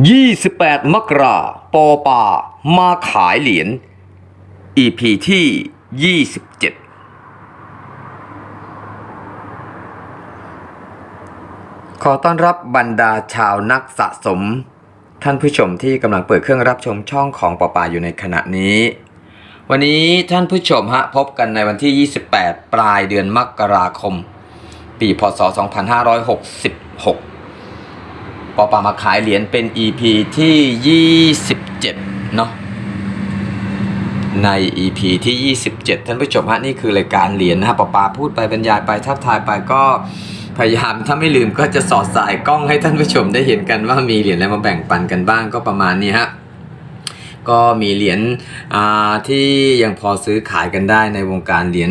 28 มกราปอปา มาขายเหรียญ EP ที่ 27 ขอต้อนรับบรรดาชาวนักสะสม ท่านผู้ชมที่กำลังเปิดเครื่องรับชมช่องของปอปาอยู่ในขณะนี้ วันนี้ท่านผู้ชมฮะพบกันในวันที่ 28 ปลายเดือนมกราคม ปีพศ 2566 ปอปามาขายเหรียญเป็น EP ที่ 27 เนาะใน EP ที่ 27 ท่านผู้ชมฮะนี่คือรายการเหรียญนะฮะปอปาพูดไปบรรยายไปทักทายไปก็พยายามถ้าไม่ลืมก็จะสอดสายกล้องให้ท่านผู้ชมได้เห็นกันว่ามีเหรียญอะไรมาแบ่งปันกันบ้างก็ประมาณนี้ฮะก็มีเหรียญที่ยังพอซื้อขายกันได้ในวงการเหรียญ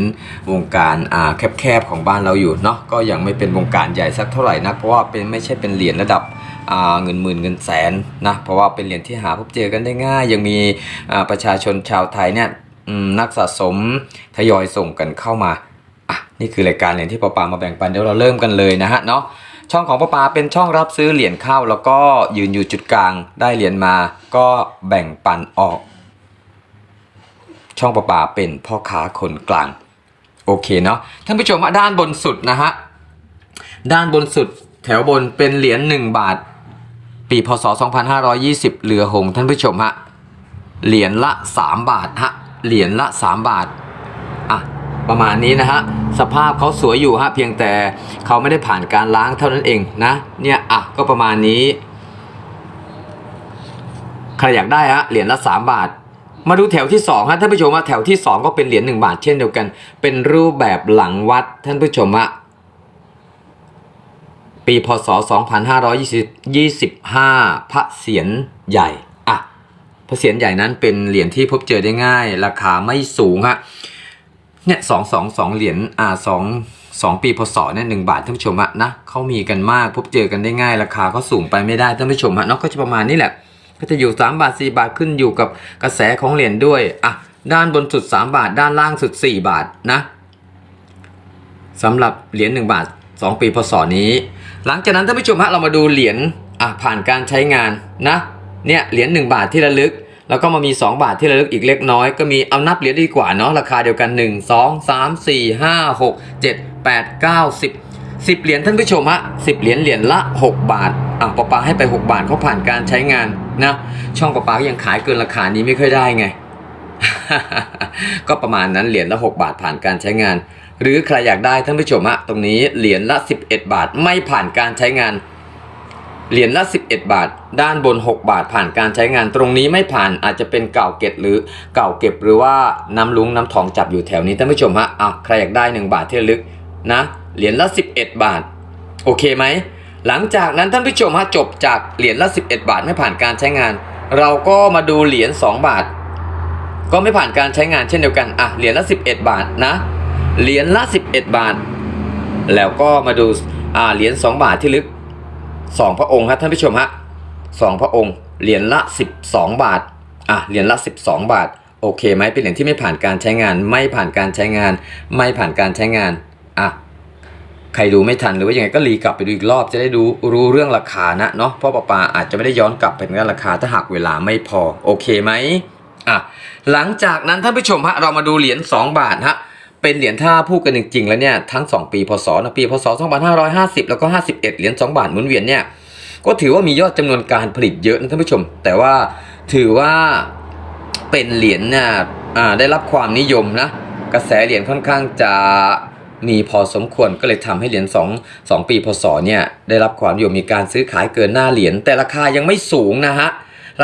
วงการาแคบๆของบ้านเราอยู่เนาะก็ยังไม่เป็นวงการใหญ่สักเท่าไหร่นักเพราะว่าเป็นไม่ใช่เป็นเหรียญระดับ เงินหมื่นเงินแสนนะเพราะว่าเป็นเหรียญที่หาพบเจอกันได้ง่าย ยังมีประชาชนชาวไทยเนี่ยนักสะสมทยอยส่งกันเข้ามาอะนี่คือรายการเหรียญที่ปอปามาแบ่งปันเดี๋ยวเราเริ่มกันเลยนะฮะเนาะช่องของป้าปาเป็นช่องรับซื้อเหรียญเข้า แล้วก็ยืนอยู่จุดกลางได้เหรียญมาก็แบ่งปันออก ช่องป้าปาเป็นพ่อค้าคนกลางโอเคเนาะท่านผู้ชมด้านบนสุดนะฮะด้านบนสุดแถวบนเป็นเหรียญ1บาท ปีพศ 2520เหลือหงท่านผู้ชมฮะเหรียญละ 3 บาทฮะเหรียญละ 3 บาทอะประมาณนี้นะฮะสภาพเขาสวยอยู่ฮะเพียงแต่เขาไม่ได้ผ่านการล้างเท่านั้นเองนะเนี่ยอะก็ประมาณนี้ใครอยากได้ฮะเหรียญละ 3 บาท มาดูแถวที่2ฮะท่านผู้ชมว่าแถวที่ 2 ก็เป็นเหรียญ1บาทเช่นเดียวกัน เป็นรูปแบบหลังวัดท่านผู้ชมฮะ ปีพศ 2525 พระเศียรใหญ่อะพระเศียรใหญ่นั้นเป็นเหรียญที่พบเจอได้ง่าย ราคาไม่สูงฮะเนี่ยสองสองสองเหรียญอ่าสองสองปีพศเนี่ยหนึ่งบาทท่านผู้ชมฮะนะเขามีกันมากพบเจอกันได้ง่าย ราคาก็สูงไปไม่ได้ท่านผู้ชมฮะเนาะก็จะประมาณนี้แหละ ก็จะอยู่ 3 บาท 4 บาทขึ้นอยู่กับกระแสของเหรียญด้วยอะด้านบนสุด 3 บาท ด้านล่างสุด 4 บาทนะสำหรับเหรียญ1บาท 2 ปีพศนี้ หลังจากนั้นท่านผู้ชมฮะเรามาดูเหรียญอะผ่านการใช้งานนะเนี่ยเหรียญ1บาทที่ระลึก แล้วก็มามี 2 บาทที่ระลึกอีกเล็กน้อยก็มีเอานับเหรียญดีกว่าเนาะราคาเดียวกัน 1 2 3 4 5 6 7 8 9 10 10 เหรียญท่านผู้ชมฮะ10 เหรียญเหรียญละ 6 บาทอะปอปาให้ไป 6 บาทเขาผ่านการใช้งานนะช่องปอปาก็ยังขายเกินราคานี้ไม่ค่อยได้ไง ก็ประมาณนั้นเหรียญละ 6 บาทผ่านการใช้งาน หรือใครอยากได้ท่านผู้ชมฮะตรงนี้เหรียญละ 11 บาทไม่ผ่านการใช้งาน เหรียญละ 11 บาท ด้านบน 6 บาทผ่านการใช้งาน ตรงนี้ไม่ผ่านอาจจะเป็นเก่าเก็บหรือเก่าเก็บหรือว่าน้ำลุงน้ำทองจับอยู่แถวนี้ท่านผู้ชมฮะอะใครอยากได้ 1 บาทที่ระลึกนะเหรียญละ 11 บาท โอเคไหมหลังจากนั้นท่านผู้ชมฮะจบจากเหรียญละ 11 บาทไม่ผ่านการใช้งาน เราก็มาดูเหรียญ2บาท ก็ไม่ผ่านการใช้งานเช่นเดียวกันอะเหรียญละ 11 บาทนะ เหรียญละ 11 บาท แล้วก็มาดูอ่าเหรียญ2บาทที่ลึก 2 พระองค์ครับท่านผู้ชมฮะสองพระองค์เหรียญละ 12 บาทอะเหรียญละ 12 บาท โอเคไหมเป็นเหรียญที่ไม่ผ่านการใช้งาน ไม่ผ่านการใช้งาน ไม่ผ่านการใช้งานอะใครดูไม่ทันหรือว่ายังไงก็รีกลับไปดูอีกรอบจะได้ดูรู้เรื่องราคานะเนาะเพราะปาปาอาจจะไม่ได้ย้อนกลับไปถึงราคาถ้าหากเวลาไม่พอโอเคไหมอะหลังจากนั้นท่านผู้ชมฮะเรามาดูเหรียญ2บาทฮะ เป็นเหรียญถ้าพูดกันจริงๆแล้วเนี่ยทั้ง 2 ปีพศนะปีพศ 2550 แล้วก็ 51 เหรียญ2บาทหมุนเวียนเนี่ยก็ถือว่ามียอดจำนวนการผลิตเยอะนะท่านผู้ชม แต่ว่าถือว่าเป็นเหรียญเนี่ยได้รับความนิยมนะกระแสเหรียญค่อนข้างจะมีพอสมควรก็เลยทำให้เหรียญ2 2ปีพศเนี่ยได้รับความนิยมมีการซื้อขายเกินหน้าเหรียญแต่ราคายังไม่สูงนะฮะ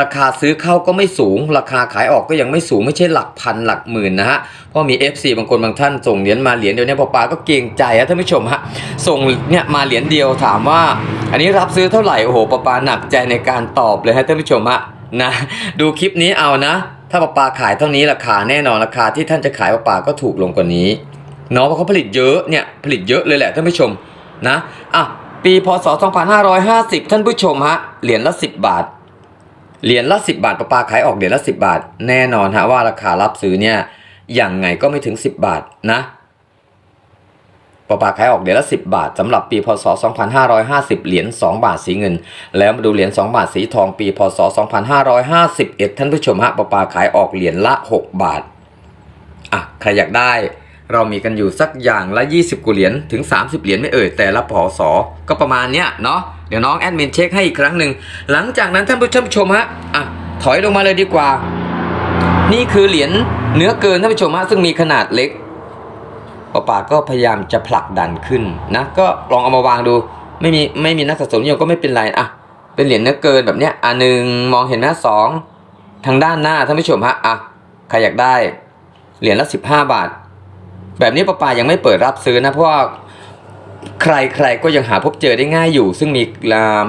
ราคาซื้อเข้าก็ไม่สูง ราคาขายออกก็ยังไม่สูงไม่ใช่หลักพันหลักหมื่นนะฮะเพราะมี FC บางคนบางท่านส่งเหรียญมาเหรียญเดียวเนี่ยปอปาก็เกรงใจอะท่านผู้ชมฮะส่งเนี่ยมาเหรียญเดียวถามว่า อันนี้รับซื้อเท่าไหร่โอ้โหปอปาหนักใจในการตอบเลยฮะท่านผู้ชมฮะนะดูคลิปนี้เอานะ ถ้าปอปาขายเท่านี้ราคาแน่นอนราคาที่ท่านจะขายปอปาก็ถูกลงกว่านี้เนาะเพราะเขาผลิตเยอะเนี่ยผลิตเยอะเลยแหละท่านผู้ชมนะอะปีพศ 2550 ท่านผู้ชมฮะเหรียญละ 10 บาท เหรียญละ10บาทประปาขายออกเหรียญละ10บาท แน่นอนฮะว่าราคารับซื้อเนี่ยอย่างไงก็ไม่ถึง 10 บาทนะปอปาขายออกเหรียญละ 10 บาทสำหรับปีพศ 2550 เหรียญ2บาทสีเงิน แล้วมาดูเหรียญ2บาทสีทองปีพศ 2551 ท่านผู้ชมฮะปอปาขายออกเหรียญละ 6 บาทอะใครอยากได้ เรามีกันอยู่สักอย่างละ 20กว่าเหรียญถึง 30 เหรียญไม่เอ่ยแต่ละพศก็ประมาณเนี้ยเนาะเดี๋ยวน้องแอดมินเช็คให้อีกครั้งหนึ่งหลังจากนั้นท่านผู้ชมชมฮะอะถอยลงมาเลยดีกว่า นี่คือเหรียญเนื้อเกินท่านผู้ชมฮะซึ่งมีขนาดเล็กป้าป่าก็พยายามจะผลักดันขึ้นนะก็ลองเอามาวางดูไม่มีไม่มีนักสะสมนิยมก็ไม่เป็นไรอะเป็นเหรียญเนื้อเกินแบบเนี้ยอะหนึ่งมองเห็นหน้าสองทางด้านหน้าท่านผู้ชมฮะอะใครอยากได้เหรียญละสิบห้าบาท แบบนี้ป้าปายังไม่เปิดรับซื้อนะ เพราะว่าใครๆก็ยังหาพบเจอได้ง่ายอยู่ ซึ่งมี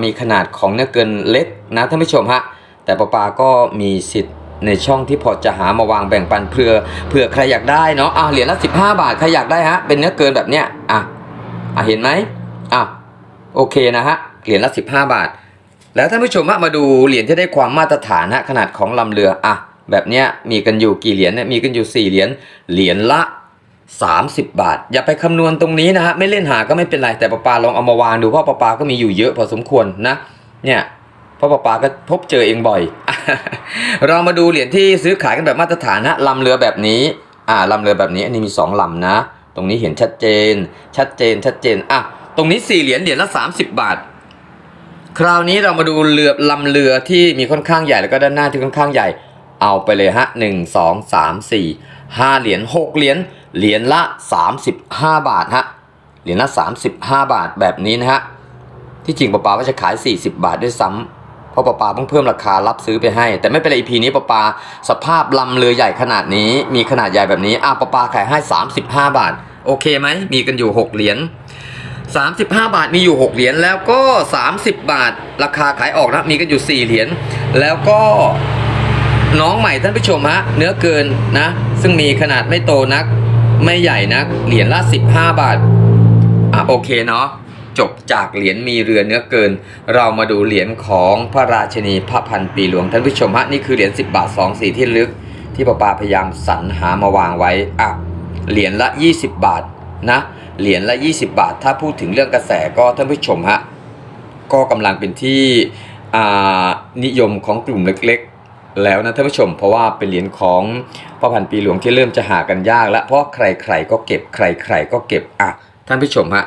มีขนาดของเนื้อเกินเล็กนะท่านผู้ชมฮะแต่ป้าปาก็มีสิทธิ์ในช่องที่พอจะหามาวางแบ่งปันเพื่อเพื่อใครอยากได้เนาะอะเหรียญละ15 บาทใครอยากได้ฮะเป็นเนื้อเกินแบบเนี้ยอะอะเห็นไหมอะโอเคนะฮะเหรียญละ15 บาท แล้วท่านผู้ชมมาดูเหรียญที่ได้ความมาตรฐานะขนาดของลำเรืออะแบบเนี้ยมีกันอยู่กี่เหรียญเนี่ยมีกันอยู่ 4 เหรียญเหรียญละ 30 บาท อย่าไปคำนวณตรงนี้นะฮะไม่เล่นหาก็ไม่เป็นไรแต่ปลาปลาลองเอามาวางดูเพราะปลาปลาก็มีอยู่เยอะพอสมควรนะ เนี่ยเพราะปลาปลาก็พบเจอเองบ่อย เรามาดูเหรียญที่ซื้อขายกันแบบมาตรฐานนะลำเรือแบบนี้อ่าลำเรือแบบนี้อันนี้มีสองลำนะ ตรงนี้เห็นชัดเจน ชัดเจนชัดเจนอะตรงนี้สี่เหรียญเหรียญละ 30 บาท คราวนี้เรามาดูเรือลำเรือที่มีค่อนข้างใหญ่แล้วก็ด้านหน้าที่ค่อนข้างใหญ่ เอาไปเลยฮะหนึ่งสองสามสี่ห้าเหรียญหกเหรียญ เหรียญละสามสิบห้าบาทฮะเหรียญละสามสิบห้าบาทแบบนี้นะฮะที่จริงป้าปาว่าจะขาย 40 บาทด้วยซ้ำเพราะป้าปาเพิ่งเพิ่มราคารับซื้อไปให้ แต่ไม่เป็นไร EP นี้ป้าปาสภาพลำเรือใหญ่ขนาดนี้ มีขนาดใหญ่แบบนี้อะป้าปาขายให้ 35 บาท โอเคไหมมีกันอยู่ 6 เหรียญ35 บาทมีอยู่ 6 เหรียญแล้วก็ 30 บาท ราคาขายออกนะมีกันอยู่ 4 เหรียญแล้วก็น้องใหม่ท่านผู้ชมฮะเนื้อเกินนะ ซึ่งมีขนาดไม่โตนัก ไม่ใหญ่นัก เหรียญละ15 บาท อะโอเคเนาะจบจากเหรียญมีเรือเนื้อเกิน เรามาดูเหรียญของพระราชนีพระพันปีหลวงท่านผู้ชมฮะนี่คือเหรียญ10 บาท 2 สีที่ลึก ที่ป้าปาพยายามสรรหามาวางไว้อะเหรียญละ 20 บาทนะเหรียญละ 20 บาท ถ้าพูดถึงเรื่องกระแสก็ท่านผู้ชมฮะก็กำลังเป็นที่นิยมของกลุ่มเล็ก แล้วนะท่านผู้ชมเพราะว่าเป็นเหรียญของพระพันปีหลวงที่เริ่มจะหากันยากแล้วเพราะใครๆก็เก็บใครๆก็เก็บอะท่านผู้ชมฮะ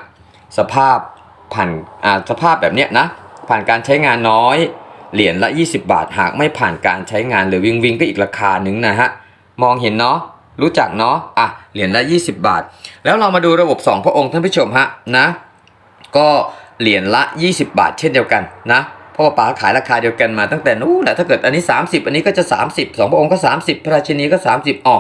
สภาพผ่านอ่าสภาพแบบเนี้ยนะผ่านการใช้งานน้อยเหรียญละ 20 บาท หากไม่ผ่านการใช้งานหรือวิ่งวิ่งก็อีกราคาหนึ่งนะฮะมองเห็นเนาะรู้จักเนาะอะเหรียญละ 20 บาท แล้วเรามาดูระบบ 2 พระองค์ท่านผู้ชมฮะนะก็เหรียญละ 20 บาท เช่นเดียวกันนะ พราะว่าป๋าขายราคาเดียวกันมาตั้งแต่นู้นแหละถ้าเกิดอันนี้ 30 อันนี้ก็จะ 30สองพระองค์ก็ 30 พระราชินีก็ 30อ๋อ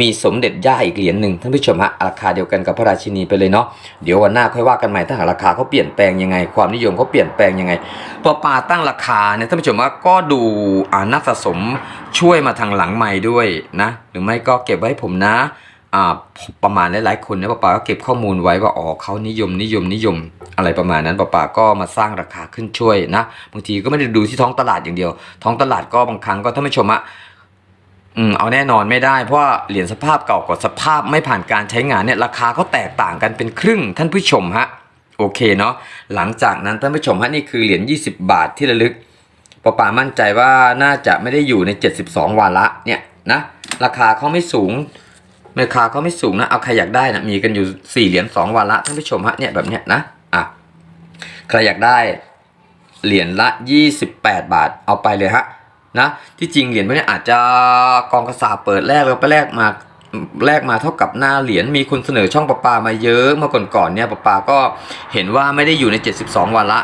มีสมเด็จย่าอีกเหรียญหนึ่งท่านผู้ชมฮะราคาเดียวกันกับพระราชินีไปเลยเนาะเดี๋ยววันหน้าค่อยว่ากันใหม่ถ้าหากราคาเขาเปลี่ยนแปลงยังไง ความนิยมเขาเปลี่ยนแปลงยังไงพอป๋าตั้งราคาเนี่ยท่านผู้ชมว่าก็ดูอ่านักสะสมช่วยมาทางหลังใหม่ด้วยนะ หรือไม่ก็เก็บไว้ให้ผมนะ ประมาณหลายๆคนเนี่ยป้าป๋าก็เก็บข้อมูลไว้ว่าอ๋อเขานิยมนิยมนิยมอะไรประมาณนั้นป้าป๋าก็มาสร้างราคาขึ้นช่วยนะบางทีก็ไม่ได้ดูที่ท้องตลาดอย่างเดียว ท้องตลาดก็บางครั้งก็ท่านผู้ชมอะอืมเอาแน่นอนไม่ได้เพราะเหรียญสภาพเก่ากับสภาพไม่ผ่านการใช้งานเนี่ยราคาก็แตกต่างกันเป็นครึ่งท่านผู้ชมฮะโอเคเนาะหลังจากนั้นท่านผู้ชมฮะนี่คือเหรียญ20 บาทที่ระลึกป้าป๋ามั่นใจว่าน่าจะไม่ได้อยู่ใน 72วาระเนี่ยนะราคาเขาไม่สูง ราคาเขาไม่สูงนะ เอาใครอยากได้นะมีกันอยู่สี่เหรียญสองวันละท่านผู้ชมฮะเนี่ยแบบเนี้ยนะอะใครอยากได้เหรียญละ 28 บาทเอาไปเลยฮะนะที่จริงเหรียญพวกนี้อาจจะกองกระสาเปิดแรกแล้วไปแรกมาแรกมาเท่ากับหน้าเหรียญมีคนเสนอช่องประปามาเยอะเมื่อก่อนๆเนี่ยประปาก็เห็นว่าไม่ได้อยู่ใน 72 วันละ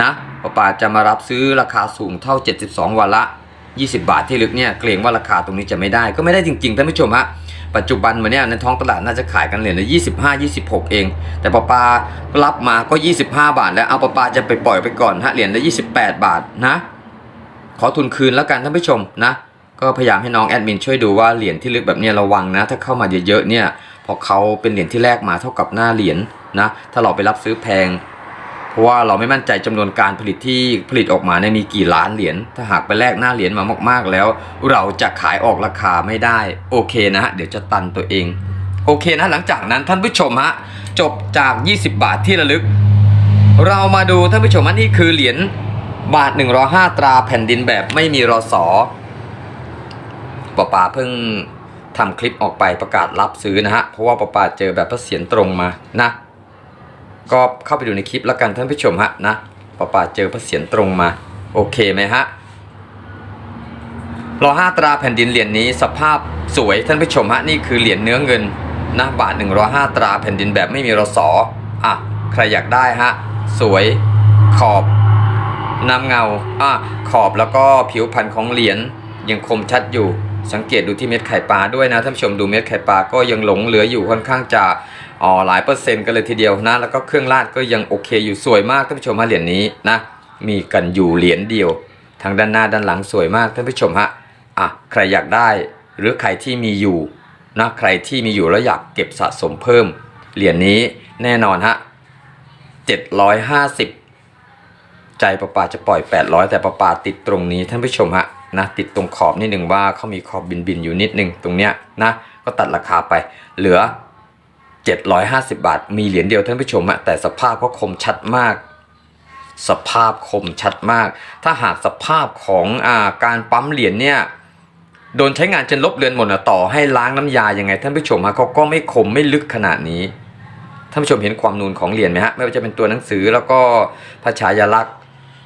นะประปาจะมารับซื้อราคาสูงเท่า 72 วันละ 20 บาทที่ลึกเนี่ยเกรงว่าราคาตรงนี้จะไม่ได้ก็ไม่ได้จริงๆท่านผู้ชมฮะ ปัจจุบันวันนี้ในท้องตลาดน่าจะขายกันเหรียญละ25 26เอง แต่ปลาปลารับมาก็25บาท แล้วเอาปลาปลาจะไปปล่อยไปก่อนฮะเหรียญละ28บาทนะ ขอทุนคืนแล้วกันท่านผู้ชมนะ ก็พยายามให้น้องแอดมินช่วยดูว่าเหรียญที่ลึกแบบนี้ระวังนะ ถ้าเข้ามาเยอะๆเนี่ยพอเขาเป็นเหรียญที่แรกมาเท่ากับหน้าเหรียญนะ ถ้าเราไปรับซื้อแพง เพราะว่าเราไม่มั่นใจจำนวนการผลิตที่ผลิตออกมาเนี่ยมีกี่ล้านเหรียญ ถ้าหากไปแลกหน้าเหรียญมามาก ๆ แล้ว เราจะขายออกราคาไม่ได้ โอเคนะฮะ เดี๋ยวจะตันตัวเอง โอเคนะ หลังจากนั้นท่านผู้ชมฮะ จบจาก 20 บาทที่ระลึก เรามาดูท่านผู้ชมอันนี้คือเหรียญบาท 1 0 5 ตราแผ่นดินแบบไม่มีรอสอปะปาเพิ่งทำคลิปออกไปประกาศรับซื้อนะฮะ เพราะว่าปะปาเจอแบบพระเสียรตรงมานะ ก็เข้าไปดูในคลิปแล้วกันท่านผู้ชมฮะนะปะปาเจอพระเสียรตรงมา โอเคไหมฮะรอห้าตราแผ่นดินเหรียญนี้สภาพสวยท่านผู้ชมฮะนี่คือเหรียญเนื้อเงินนะบาท105 ตราแผ่นดินแบบไม่มีรอสออะใครอยากได้ฮะสวยขอบน้ำเงาอะขอบแล้วก็ผิวพันธุ์ของเหรียญยังคมชัดอยู่สังเกตดูที่เม็ดไข่ปลาด้วยนะท่านผู้ชมดูเม็ดไข่ปลาก็ยังหลงเหลืออยู่ค่อนข้างจะ อ๋อหลายเปอร์เซ็นต์กันเลยทีเดียวนะ แล้วก็เครื่องราดก็ยังโอเคอยู่สวยมากท่านผู้ชมฮะเหรียญนี้นะ มีกันอยู่เหรียญเดียวทางด้านหน้าด้านหลังสวยมากท่านผู้ชมฮะอะใครอยากได้หรือใครที่มีอยู่นะใครที่มีอยู่แล้วอยากเก็บสะสมเพิ่ม เหรียญนี้แน่นอนฮะ750 ใจประปาจะปล่อย 800 แต่ประปาติดตรงนี้ท่านผู้ชมฮะนะติดตรงขอบนิดหนึ่งว่าเขามีขอบบินบินๆอยู่นิดหนึ่งตรงเนี้ยนะก็ตัดราคาไปเหลือ 750 บาท มีเหรียญเดียวท่านผู้ชมฮะแต่สภาพก็คมชัดมาก สภาพคมชัดมาก ถ้าหากสภาพของอาการปั๊มเหรียญเนี่ยโดนใช้งานจนลบเลือนหมดนะต่อให้ล้างน้ำยายังไงท่านผู้ชมฮะเขาก็ไม่คมไม่ลึกขนาดนี้ท่านผู้ชมเห็นความนูนของเหรียญไหมฮะไม่ว่าจะเป็นตัวหนังสือแล้วก็พระฉายาลักษณ์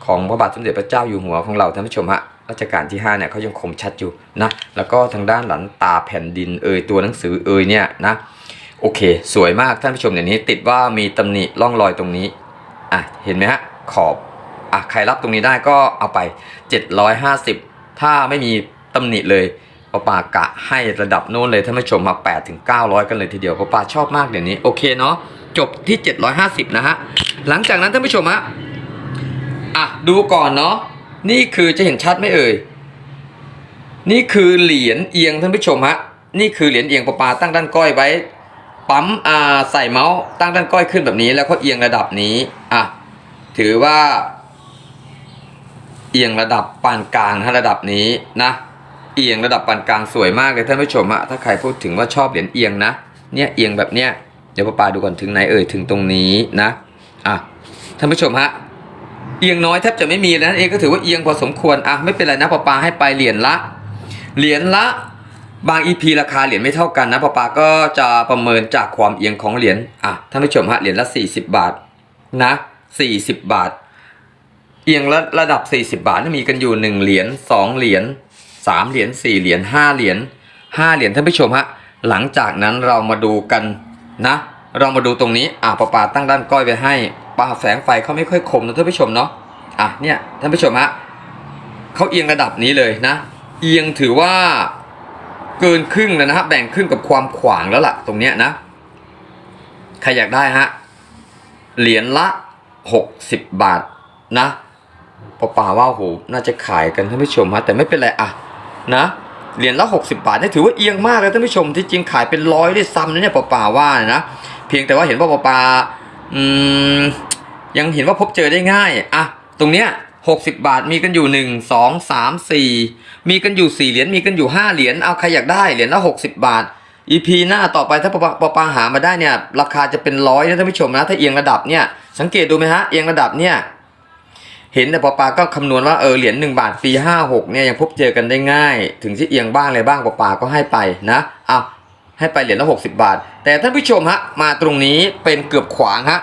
ของพระบาทสมเด็จพระเจ้าอยู่หัวของเราท่านผู้ชมฮะรัชกาลที่5เนี่ยเขายังคมชัดอยู่นะแล้วก็ทางด้านหลังตาแผ่นดินเอยตัวหนังสือเอยเนี่ยนะ โอเค สวยมากท่านผู้ชมอย่างนี้ติดว่ามีตำหนิร่องรอยตรงนี้อะเห็นไหมฮะขอบอะใครรับตรงนี้ได้ก็เอาไป 750 ถ้าไม่มีตำหนิเลยปาปากะให้ระดับโน้นเลยท่านผู้ชมมา8ถึง900 กันเลยทีเดียวปาปาชอบมากเดี๋ยวนี้โอเคเนาะจบที่ 750 นะฮะหลังจากนั้นท่านผู้ชมฮะอะดูก่อนเนาะนี่คือจะเห็นชัดไหมเอ่ยนี่คือเหรียญเอียงท่านผู้ชมฮะนี่คือเหรียญเอียงปาปาตั้งด้านก้อยไว้ ปั๊มอ่าใส่เมาส์ตั้งด้านก้อยขึ้นแบบนี้ แล้วก็เอียงระดับนี้อะถือว่า เอียงระดับปานกลางฮะระดับนี้นะเอียงระดับปานกลางสวยมากเลยท่านผู้ชมอะถ้าใครพูดถึงว่าชอบเหรียญเอียงนะเนี่ยเอียงแบบเนี้ยเดี๋ยวป้าปาดูก่อนถึงไหนเอ่ยถึงตรงนี้นะอะท่านผู้ชมฮะเอียงน้อยแทบจะไม่มีแล้วนั่นเองก็ถือว่าเอียงพอสมควรอะไม่เป็นไรนะป้าปาให้ไปเหรียญละเหรียญละ บาง EP ราคาเหรียญไม่เท่ากันนะป้าปาก็จะประเมินจากความเอียงของเหรียญอะท่านผู้ชมฮะเหรียญละ 40 บาทนะ40 บาท เอียงระระดับ 40 บาทนี่มีกันอยู่ 1 เหรียญ2เหรียญ3เหรียญ4เหรียญ5เหรียญ5เหรียญท่านผู้ชมฮะหลังจากนั้นเรามาดูกันนะ เรามาดูตรงนี้อะปาปาตั้งด้านก้อยไปให้ปาแสงไฟเขาไม่ค่อยคมนะท่านผู้ชมเนาะอะเนี่ยท่านผู้ชมฮะเขาเอียงระดับนี้เลยนะ เอียงถือว่า เกินครึ่งแล้วนะฮะแบ่งครึ่งกับความขวางแล้วล่ะ ตรงเนี้ยนะใครอยากได้ฮะเหรียญละ 60 บาทนะปาป่าว่าโหน่าจะขายกันท่านผู้ชมฮะแต่ไม่เป็นไรอะนะเหรียญละ 60 บาทนี่ถือว่าเอียงมากเลยท่านผู้ชมที่จริงขายเป็นร้อยด้วยซ้ำนะเนี่ยปาป่าว่านะเพียงแต่ว่าเห็นว่าปาป่าอืมยังเห็นว่าพบเจอได้ง่ายอะตรงเนี้ย 60 บาท มีกันอยู่ 1 2 3 4 มีกันอยู่ 4 เหรียญ มีกันอยู่ 5 เหรียญ เอาใครอยากได้ เหรียญละ60 บาท EP หน้าต่อไปถ้าปาปาปาปหามาได้เนี่ย ราคาจะเป็นร้อยนะท่านผู้ชมนะ ถ้าเอียงระดับเนี่ย สังเกตดูไหมฮะ เอียงระดับเนี่ย เห็นแต่ปอปาก็คำนวณว่าเออ เหรียญหนึ่งบาทปีห้าหกเนี่ยยังพบเจอกันได้ง่าย ถึงที่เอียงบ้างอะไรบ้างปอปาก็ให้ไปนะเอาให้ไปเหรียญละหกสิบาท แต่ท่านผู้ชมฮะ มาตรงนี้เป็นเกือบขวางฮะ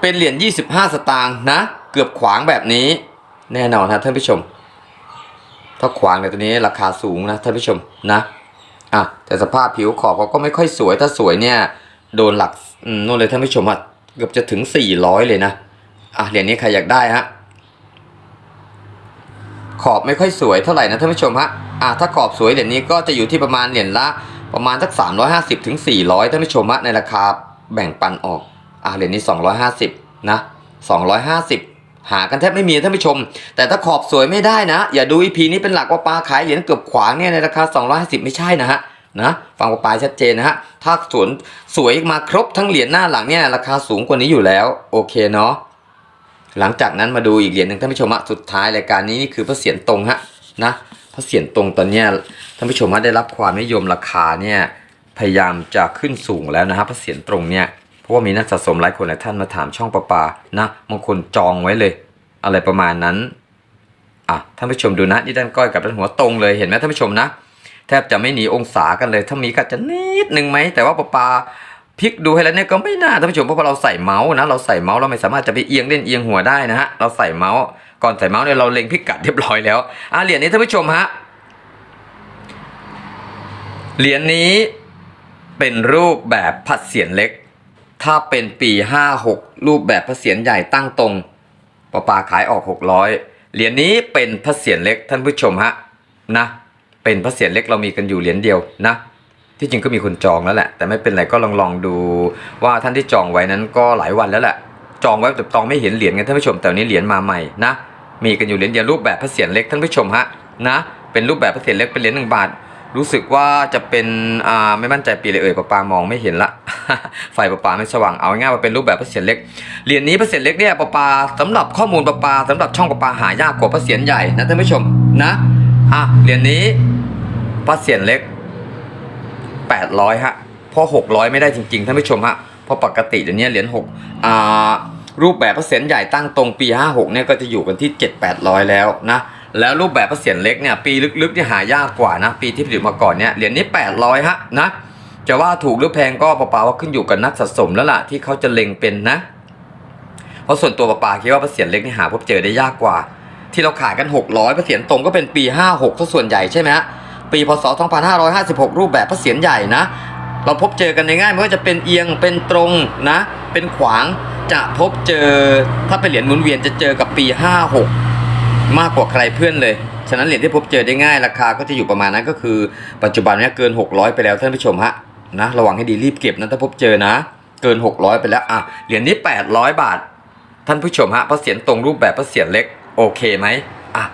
เป็นเหรียญยี่สิบห้าสตางค์นะ กือบขวางแบบนี้แน่นอนฮะท่านผู้ชม ถ้าขวางในตัวนี้ราคาสูงนะท่านผู้ชมนะอะแต่สภาพผิวขอบเขาก็ไม่ค่อยสวยถ้าสวยเนี่ยโดนหลักนู่นเลยท่านผู้ชมฮะเกือบจะถึงสี่ร้อยเลยนะอะเหรียญนี้ใครอยากได้ฮะขอบไม่ค่อยสวยเท่าไหร่นะท่านผู้ชมฮะอ่าถ้าขอบสวยเหรียญนี้ก็จะอยู่ที่ประมาณเหรียญละประมาณสัก 350ถึง400ท่านผู้ชมฮะในราคาแบ่งปันออกอ่าเหรียญนี้ 250นะ250 หากันแทบไม่มีท่านผู้ชม แต่ถ้าขอบสวยไม่ได้นะ อย่าดูอีพีนี้เป็นหลักว่าปลาขายเหรียญเกือบขวางเนี่ยในราคา 250 ไม่ใช่นะฮะนะฟังปลายชัดเจนนะฮะ ถ้าสวนสวยมาครบทั้งเหรียญหน้าหลังเนี่ยราคาสูงกว่านี้อยู่แล้ว โอเคเนาะหลังจากนั้นมาดูอีกเหรียญหนึ่งท่านผู้ชมะสุดท้ายรายการนี้นี่คือพระเศียรตรงฮะนะพระเศียรตรงตอนเนี้ยท่านผู้ชมะได้รับความนิยมราคาเนี่ยพยายามจะขึ้นสูงแล้วนะฮะพระเศียรตรงเนี่ย เพราะว่ามีนักสะสมหลายคนหลายท่านมาถามช่องประปานะบางคนจองไว้เลย อะไรประมาณนั้นอะท่านผู้ชมดูนะนี่ด้านก้อยกับด้านหัวตรงเลยเห็นไหมท่านผู้ชมนะ แทบจะไม่หนีองศากันเลย ถ้ามีก็จะนิดนึงไหมแต่ว่าปลาปาพลิกดูให้แล้วเนี่ยก็ไม่น่าท่านผู้ชมเพราะเราใส่เมาส์นะเราใส่เมาส์เราไม่สามารถจะไปเอียงเล่นเอียงหัวได้นะฮะเราใส่เมาส์ก่อนใส่เมาส์เนี่ยเราเล็งพิกัดเรียบร้อยแล้วอะเหรียญนี้ท่านผู้ชมฮะเหรียญนี้เป็นรูปแบบพัดเสียนเล็ก ถ้าเป็นปี 56 รูปแบบพระเศียรใหญ่ตั้งตรงปลาปาขายออก 600 เหรียญนี้เป็นพระเศียรเล็กท่านผู้ชมฮะนะ เป็นพระเศียรเล็กเรามีกันอยู่เหรียญเดียวนะ ที่จริงก็มีคนจองแล้วแหละ แต่ไม่เป็นไรก็ลองลองดูว่าท่านที่จองไว้นั้นก็หลายวันแล้วแหละจองไว้แต่จองไม่เห็นเหรียญกันท่านผู้ชมแต่วันนี้เหรียญมาใหม่นะมีกันอยู่เหรียญเดียวรูปแบบพระเศียรเล็กท่านผู้ชมฮะนะเป็นรูปแบบพระเศียรเล็กเป็นเหรียญหนึ่งบาท รู้สึกว่าจะเป็นอ่าไม่มั่นใจปีเลยเอ่ยปะปามองไม่เห็นละไฟปะปาไม่สว่างเอาง่ายๆว่าเป็นรูปแบบพระเศียรเล็กเหรียญนี้พระเศียรเล็กเนี่ยปะปาสำหรับข้อมูลปะปาสำหรับช่องปะปาหายากกว่าพระเศียรใหญ่นะท่านผู้ชมนะอะเหรียญนี้พระเศียรเล็ก 800ฮะเพราะ600 ไม่ได้จริงๆท่านผู้ชมฮะเพราะปกติเดี๋ยวนี้เหรียญ6อ่ารูปแบบพระเศียรใหญ่ตั้งตรงปี 56เนี่ยก็จะอยู่กันที่ 7-800 แล้วนะ แล้วรูปแบบพระเศียรเล็กเนี่ยปีลึกๆเนี่หายากกว่านะ ปีที่ผลิตมาก่อนเนี่ยเหรียญนี้ 800 ฮะนะ จะว่าถูกหรือแพงก็ปล่าว่าขึ้นอยู่กับนักสะสมแล้วล่ะที่เขาจะเล็งเป็นนะ เพราะส่วนตัวปาปาคิดว่าพระเศียรเล็กนี่หาพบเจอได้ยากกว่า ที่เราขายกัน 600พระเศียรตรงก็เป็นปี 56ซะส่วนใหญ่ใช่ไหมฮะปีพศ 2556 รูปแบบพระเศียรใหญ่นะ เราพบเจอกันในง่ายไม่ว่าจะเป็นเอียงเป็นตรงนะ เป็นขวางจะพบเจอถ้าเป็นเหรียญหมุนเวียนจะเจอกับปี 56 มากกว่าใครเพื่อนเลย ฉะนั้นเหรียญที่พบเจอได้ง่ายราคาก็จะอยู่ประมาณนั้นก็คือ ปัจจุบันนี้เกิน 600 ไปแล้วท่านผู้ชมฮะนะระวังให้ดีรีบเก็บนะถ้าพบเจอนะ เกิน 600 ไปแล้วอะเหรียญนี้ 800 บาท ท่านผู้ชมฮะพระเศียรตรงรูปแบบพระเศียรเล็กโอเคไหมอะ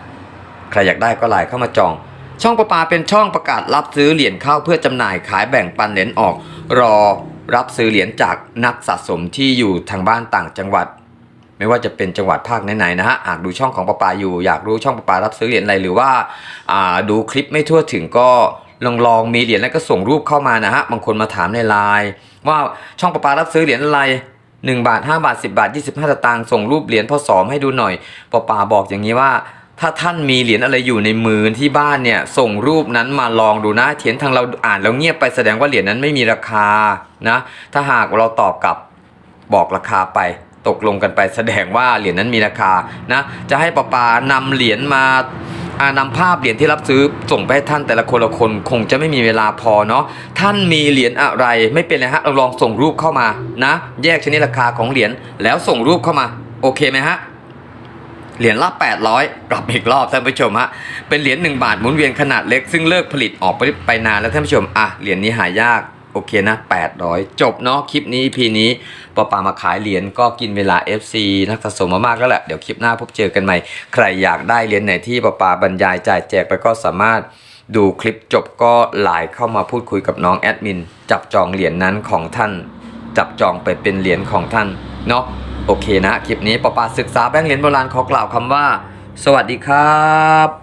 ใครอยากได้ก็ไลน์เข้ามาจอง ช่องประปาเป็นช่องประกาศรับซื้อเหรียญเข้าเพื่อจำหน่ายขายแบ่งปันเหรียญออก รอรับซื้อเหรียญจากนักสะสมที่อยู่ทางบ้านต่างจังหวัด ไม่ว่าจะเป็นจังหวัดภาคไหนๆนะฮะหากดูช่องของประปาอยู่ อยากรู้ช่องประปารับซื้อเหรียญอะไรหรือว่าอ่าดูคลิปไม่ทั่วถึงก็ลองลองมีเหรียญแล้วก็ส่งรูปเข้ามานะฮะบางคนมาถามในไลน์ว่าช่องประปารับซื้อเหรียญอะไร1บาท5บาท 10 บาท 25สตางค์ส่งรูปเหรียญพอสอมให้ดูหน่อยปปาบอกอย่างนี้ว่า ถ้าท่านมีเหรียญอะไรอยู่ในมือที่บ้านเนี่ยส่งรูปนั้นมาลองดูนะเทียนทางเราอ่านแล้วเงียบไปแสดงว่าเหรียญนั้นไม่มีราคานะถ้าหากเราตอบกลับบอกราคาไป ตกลงกันไปแสดงว่าเหรียญนั้นมีราคานะ จะให้ปอปานำเหรียญมาอ่านำภาพเหรียญที่รับซื้อส่งไปให้ท่านแต่ละคนละคนคงจะไม่มีเวลาพอเนาะท่านมีเหรียญอะไรไม่เป็นไรฮะเราลองส่งรูปเข้ามานะ แยกชนิดราคาของเหรียญแล้วส่งรูปเข้ามา โอเคไหมฮะเหรียญละ 800กลับอีกรอบท่านผู้ชมฮะ เป็นเหรียญ1บาทหมุนเวียนขนาดเล็กซึ่งเลิกผลิตออกไปไปนานแล้วท่านผู้ชม อะ เหรียญนี้หายาก โอเคนะ 800 จบเนาะคลิปนี้พีนี้ปอปามาขายเหรียญก็กินเวลา FC นักสะสมมามากแล้วแหละ เดี๋ยวคลิปหน้าพบเจอกันใหม่ ใครอยากได้เหรียญไหนที่ปอปาบรรยายจ่ายแจกไปก็สามารถดูคลิปจบก็ไลน์เข้ามาพูดคุยกับน้องแอดมิน จับจองเหรียญนั้นของท่าน จับจองไปเป็นเหรียญของท่านเนาะโอเคนะ คลิปนี้ปอปาศึกษาแบงค์เหรียญโบราณขอกล่าวคำว่า สวัสดีครับ